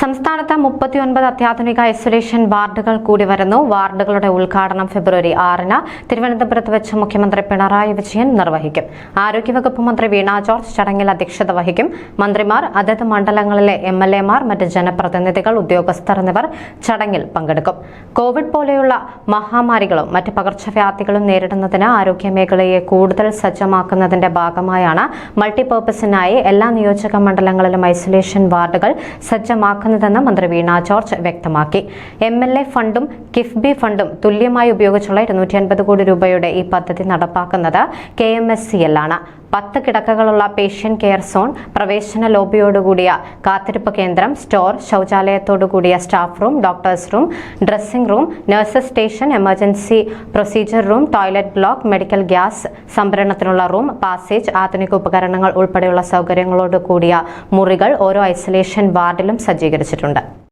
സംസ്ഥാനത്ത് മുപ്പത്തിയൊൻപത് അത്യാധുനിക ഐസൊലേഷൻ വാർഡുകൾ കൂടി വരുന്നു. വാർഡുകളുടെ ഉദ്ഘാടനം ഫെബ്രുവരി ആറിന് തിരുവനന്തപുരത്ത് വെച്ച് മുഖ്യമന്ത്രി പിണറായി വിജയൻ നിർവഹിക്കും. ആരോഗ്യവകുപ്പ് മന്ത്രി വീണ ജോർജ് ചടങ്ങിൽ അധ്യക്ഷത വഹിക്കും. മന്ത്രിമാർ അതത് മണ്ഡലങ്ങളിലെ എം എൽ എമാർ മറ്റ് ജനപ്രതിനിധികൾ ഉദ്യോഗസ്ഥർ എന്നിവർ ചടങ്ങിൽ പങ്കെടുക്കും. കോവിഡ് പോലെയുള്ള മഹാമാരികളും മറ്റ് പകർച്ചവ്യാധികളും നേരിടുന്നതിന് ആരോഗ്യ മേഖലയെ കൂടുതൽ സജ്ജമാക്കുന്നതിന്റെ ഭാഗമായാണ് മൾട്ടിപർപ്പസിനായി എല്ലാ നിയോജക മണ്ഡലങ്ങളിലും ഐസൊലേഷൻ വാർഡുകൾ സജ്ജമാക്കുന്നതെന്ന് മന്ത്രി വീണ ജോർജ് വ്യക്തമാക്കി. എം എൽ എ ഫണ്ടും കിഫ്ബി ഫണ്ടും തുല്യമായി ഉപയോഗിച്ചുള്ള ഇരുന്നൂറ്റി അൻപത് കോടി രൂപയുടെ ഈ പദ്ധതി നടപ്പാക്കുന്നത് കെ എം എസ് സി എല്ലാണ് പത്ത് കിടക്കകളുള്ള പേഷ്യൻ കെയർ സോൺ പ്രവേശന ലോബിയോടുകൂടിയ കാത്തിരിപ്പ് കേന്ദ്രം store ശൗചാലയത്തോടുകൂടിയ staff room doctors room dressing room nurses station emergency procedure room toilet block medical gas സംഭരണത്തിനുള്ള room passage ആധുനിക ഉപകരണങ്ങൾ ഉൾപ്പെടെയുള്ള സൗകര്യങ്ങളോടുകൂടിയ മുറികൾ ഓരോ ഐസൊലേഷൻ വാർഡിലും സജ്ജീകരിച്ചിട്ടുണ്ട്.